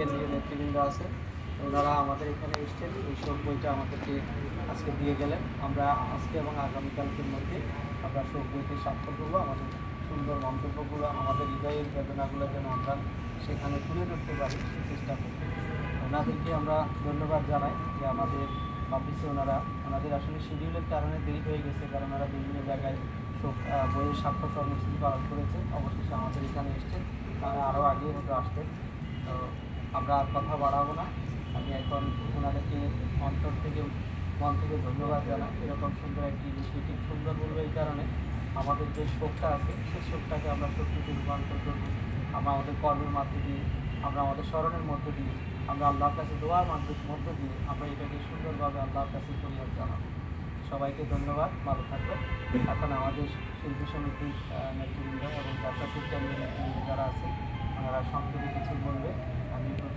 কেন্দ্রীয় নেতৃবৃন্দ আছে। ওনারা আমাদের এখানে এসছেন। এই শোক বইটা আমাদেরকে আজকে দিয়ে গেলেন। আমরা আজকে এবং আগামীকালকের মধ্যে আমরা সব বইতে স্বাক্ষর করব। আমাদের সুন্দর মন্তব্যগুলো আমাদের হৃদয়ের বেদনাগুলো যেন আমরা সেখানে তুলে ধরতে পারি সে চেষ্টা করব। ওনাদেরকে আমরা ধন্যবাদ জানাই যে আমাদের অফিসে ওনারা ওনাদের আসলে শিডিউলের কারণে দেরি হয়ে গেছে কারণ ওনারা বিভিন্ন জায়গায় আহ, বইয়ের স্বাক্ষর কর্মসূচি পালন করেছে। অবশেষে আমাদের এখানে এসছেন। তারা আরও আগে হয়তো আসতেন তো আমরা আর কথা বাড়াবো না। আমি এখন ওনাদেরকে অন্তর থেকে, মন থেকে ধন্যবাদ জানাই। এরকম সুন্দর একটি ইনিশিয়েটিভ সুন্দর বলব এই কারণে। আমাদের যে শোকটা আছে, সেই শোকটাকে আমরা শক্তিতে রূপান্তর করব। আমরা আমাদের কর্মের মধ্য দিয়ে, আমরা আমাদের স্মরণের মধ্য দিয়ে, আমরা আল্লাহর কাছে দোয়ার মাধ্যম মধ্য দিয়ে আমরা এটাকে সুন্দরভাবে আল্লাহর কাছে ফরিয়াদ জানাব। সবাইকে ধন্যবাদ, ভালো থাকবেন। এখন আমাদের শিল্পী সমিতির নেতৃবৃন্দ এবং ব্যবসা নেতৃবৃন্দ যারা আছে ওনারা সংক্ষেপে কিছু